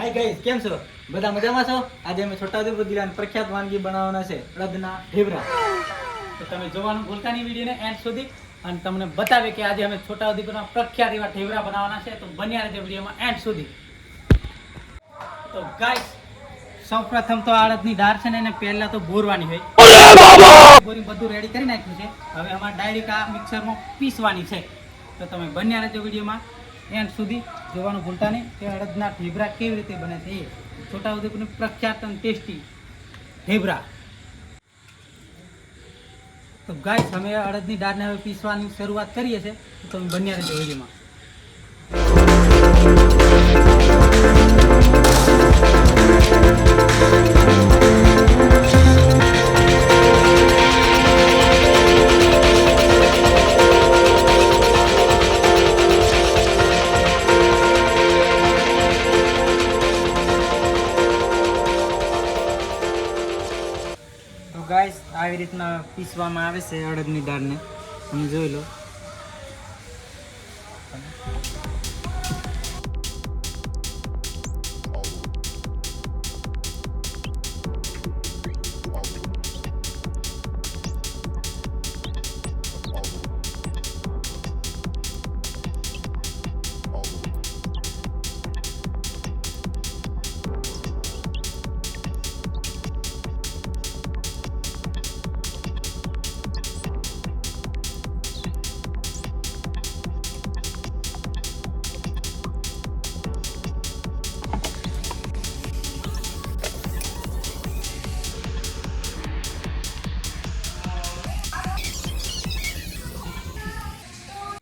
Hi guys કેમ છો? બધા મજામાં છો? આજે અમે છોટાઉદેપુર જિલ્લાની પ્રખ્યાત વાનગી બનાવવાના છે અડદના ઢેબરા. તો તમે જોવાનું ભૂલતા નહીં વિડીયોને એન્ડ સુધી. અને તમને બતાવે કે આજે અમે છોટાઉદેપુરના પ્રખ્યાત એવા ઢેબરા બનાવવાના છે, તો બન્યા રહેજો વિડીયોમાં એન્ડ સુધી. તો ગાઈસ સૌપ્રથમ તો અડદની દાળ છે ને, એને પહેલા તો બોરવાની હોય. બોરી બધું રેડી કરી નાખ્યું છે. હવે અમારે ડાયરેક્ટ આ મિક્સરમાં પીસવાની છે. તો તમે બન્યા રહેજો વિડીયોમાં એન્ડ સુધી. જોવાનું ભૂલતા નહીં. કે અડદના ઢેબરા કેવી રીતે બને છે એ છોટાઉદેપુરની પ્રખ્યાત અને ટેસ્ટી ઢેબરા. તો ગાય અમે અડદની દાળને હવે પીસવાની શરૂઆત કરીએ છીએ. તો તમે બન્યા રહેજો વિડીયોમાં આવી રીતના પીસવામાં આવે છે અડદની દાળને. તમે જોઈ લો.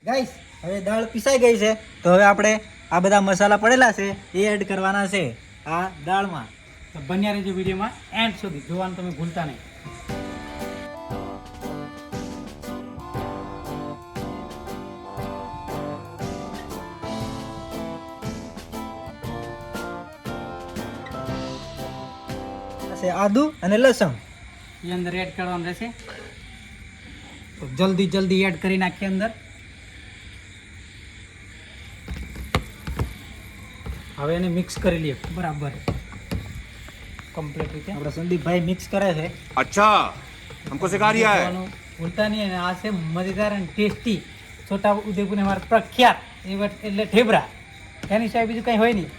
ગાઈસ હવે દાળ પીસાઈ ગઈ છે. તો હવે આપણે આ બધા મસાલા પડેલા છે એ એડ કરવાના છે આ દાળમાં. તો બન્યા રહેજો વિડીયોમાં એન્ડ સુધી. જોવાનું તમે ભૂલતા નહીં. છે આદુ અને લસણ. એ અંદર એડ કરવાનું રહેશે. તો જલ્દી જલ્દી એડ કરી નાખીએ અંદર. હવે એને મિક્સ કરી લઈએ બરાબર કમ્પ્લીટ રીતે આપણા સંદીપભાઈ મિક્સ કરે છે अच्छा हमको सिखा रिया है જોવાનું ભૂલતા નહીં અને આ છે મજેદાર અને ટેસ્ટી છોટા ઉદેપુરને અમારા પ્રખ્યાત એ વટ- એટલે ઠેબરા એની સિવાય બીજું કંઈ હોય નહીં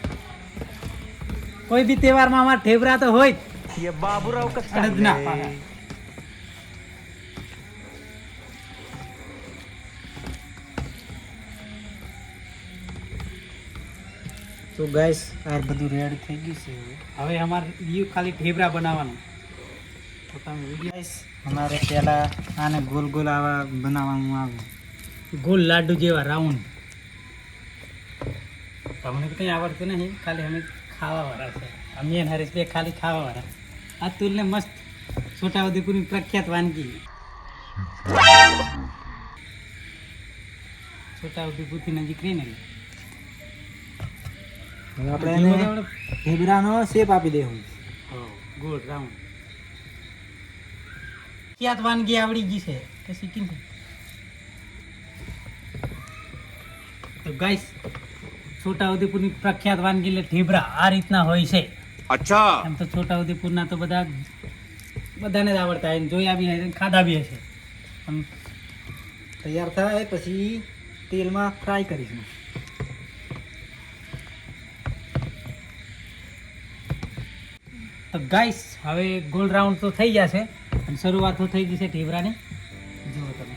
કોઈ બી તહેવારમાં અમારા ઠેબરા તો હોય જ ये बाबूराव તો ગાઈસ આ બધું રેડ થઈ ગયું છે હવે. અમારે બીજું ખાલી ઢેબરા બનાવવાનું. તો તમે ગાઈસ અમારે પહેલા આને ગોલ ગોલ આવા બનાવવાનું આવે ગોલ લાડુ જેવા રાઉન્ડ તમને કંઈ આવડતું નહીં, ખાલી અમે ખાવાવાળા છે. અમે હરેશ બે ખાલી ખાવાવાળા. આ તુલને મસ્ત છોટાઉદેપુરની પ્રખ્યાત વાનગી. છોટાઉદેપુરથી નજીક રહીને. હવે આપણે શેપ આપી દેવું. ગોળ રાઉન્ડ. ક્યાંક વાનગી આવડી ગઈ છે? કે શીખી તો ગાઈસ છોટાઉદેપુરની પ્રખ્યાત વાનગી એટલે ઢેબરા આ રીતના હોય છે. અચ્છા. એમ તો છોટા ઉદેપુરના તો બધા બધાને જ આવડતા હોય જોયા બી હશે ખાધા બી હશે. તૈયાર થાય પછી તેલમાં ફ્રાય કરીશું. તો ગાઈસ હવે ગોલ રાઉન્ડ તો થઈ જશે અને શરૂઆત તો થઈ જશે ઢેબરાની. જુઓ તમે.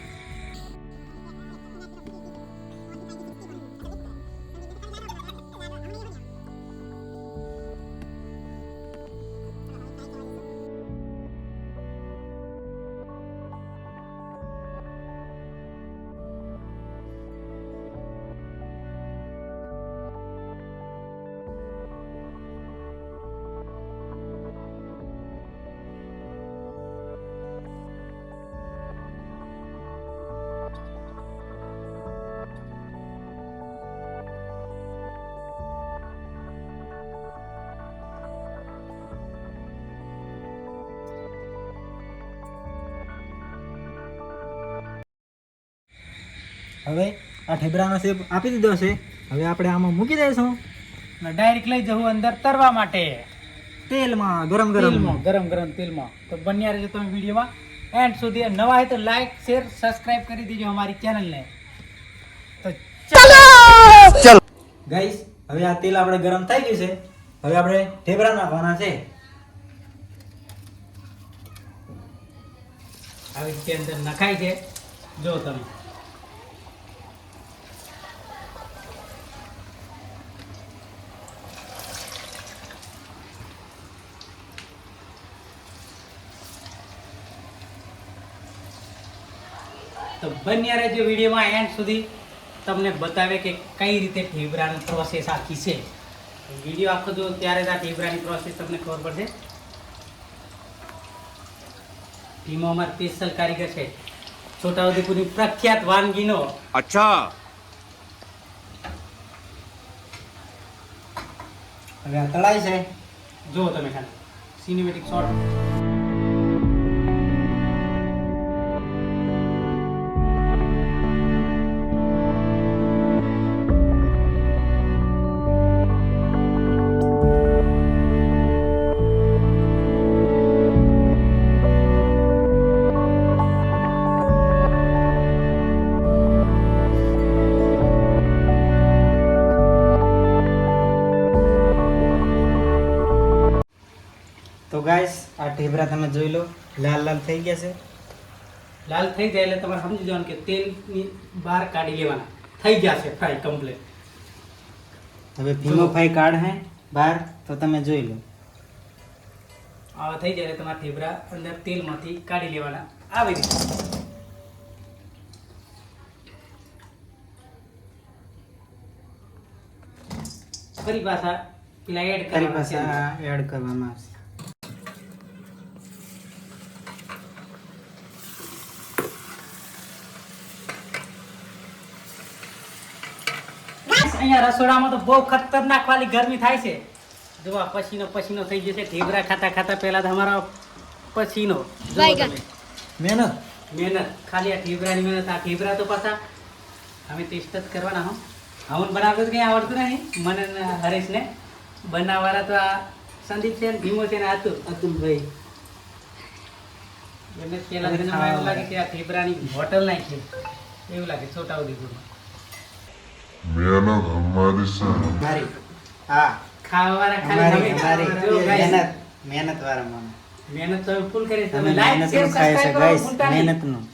હવે આ ઢેબરાનો શેપ આપી દીધો છે. હવે આપણે આમાં મૂકી દઈશું. અને ડાયરેક્ટ લઈ જવું અંદર તરવા માટે. તેલમાં ગરમ ગરમ. ગરમ ગરમ તેલમાં. તો બન્યા રહેજો તમે વિડીયોમાં. એન્ડ સુધી નવા હોય તો લાઈક શેર સબસ્ક્રાઇબ કરી દેજો અમારી ચેનલને તો ચાલો. ગાઈસ હવે આ તેલ આપણે ગરમ થઈ ગયું છે. હવે આપણે ઢેબરા નાખવાના છે. આવી રીતે અંદર નખાય છે. જો તમે. તો બન્યા રહેજો વિડીયોમાં એન્ડ સુધી. તમને બતાવે કે કઈ રીતે ઢીબરાની પ્રોસેસ આખી છે. વીડિયો આખો જો ત્યારે આ ઢીબરાની પ્રોસેસ તમને ખબર પડશે. ટીમો અમાર સ્પેશિયલ કારીગર છે. છોટાઉદેપુરની પ્રખ્યાત વાનગીનો. અચ્છા. હવે આ તળાય છે. જુઓ તમે ખાલી. સિનેમેટિક શોટ તો ગાઈસ આ ઢેબરા તમે જોઈ લો લાલ લાલ થઈ ગયા છે. લાલ થઈ જાય એટલે તમારે સમજી જવાનું કે તેલની બહાર કાઢી લેવાના. થઈ ગયા છે ફ્રાય કમ્પ્લીટ હવે ભીમો ફાઈ કાઢ હે બહાર તો તમે જોઈ લો. આવા થઈ જાય એટલે તમારા ઢેબરા અંદર તેલમાંથી કાઢી લેવાના. આવી રીતે. ફરી પાછા પેલા એડ કરી પાછા એડ કરવામાં આવશે. અહીંયા રસોડામાં તો બહુ ખતરનાક વાલી ગરમી થાય છે. જો આ પસીનો પસીનો થઈ જશે ઢેબરા ખાતા ખાતા પહેલા તો અમારો પસીનો. મહેનત. મહેનત. ખાલી આ ઢેબરાની મહેનત આ ઢેબરા તો પાછા અમે ટેસ્ટ જ કરવાના હો. હું બનાવતો કંઈ આવડતું નહીં. મને ને હરેશને બનાવવાળા તો આ સંદીપ છે ને ભીમો છે ને આતુર અતુલભાઈ. એમને પહેલા એવું લાગે કે આ ઢેબરાની હોટલ નાખી એવું લાગે છોટાઉદેપુરમાં. મહેનત હમારી સાથ મારી હા. ખાવાવાળા ખાલી guys, મહેનત મહેનત વાળા માણસ. મહેનત તો ફૂલ કરી તમે લાઈક શેર સબસ્ક્રાઇબનું કરો, ગાઈસ ભૂલતા નહીં. મહેનતનું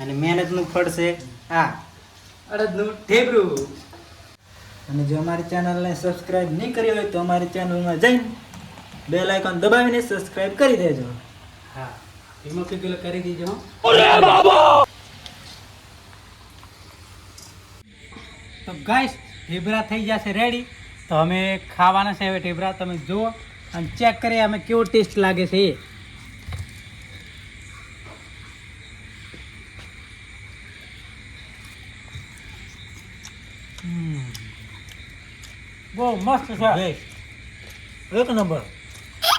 અને મહેનતનું ફળ છે આ અડદનું ઢેબરું. અને જો અમારી ચેનલને સબસ્ક્રાઇબ નહીં કરી હોય તો અમારી ચેનલમાં જઈને બે આઇકોન દબાવીને સબસ્ક્રાઇબ કરી દેજો. હા. એમાં કીધું કરી દીજો. તો ગાઈશ ઢેબરા થઈ જશે રેડી તો અમે ખાવાના છે હવે ઢેબરા તમે જુઓ અને ચેક કરીએ અમે કેવો ટેસ્ટ લાગે છે એ બહુ મસ્ત છે એક નંબર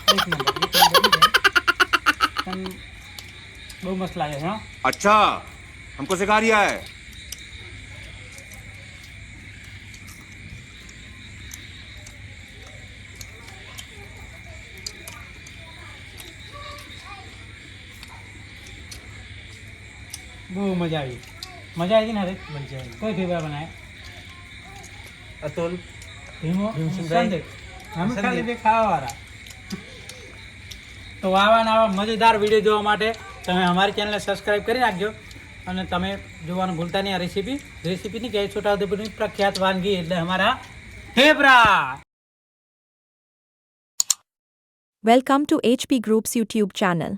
એક નંબર બહુ મસ્ત લાગે છે અચ્છા હમકો સિખા રહ્યા હૈ બહુ મજા આવી. મજા આવી ને અરે મજા આવી. કોઈ ફેવરા બનાવે અતુલ. ભીમો. સંદીપ. અમે ખાલી બે ખાવાવાળા. તો આવા આવા મજેદાર વીડિયો જોવા માટે તમે અમારી ચેનલને સબસ્ક્રાઇબ કરી નાખજો. અને તમે જોવાનું ભૂલતા નહીં આ રેસીપી રેસીપીની કે છોટાઉદેપુરની પ્રખ્યાત વાનગી એટલે અમારા ફેવરા. Welcome to HP groups YouTube channel.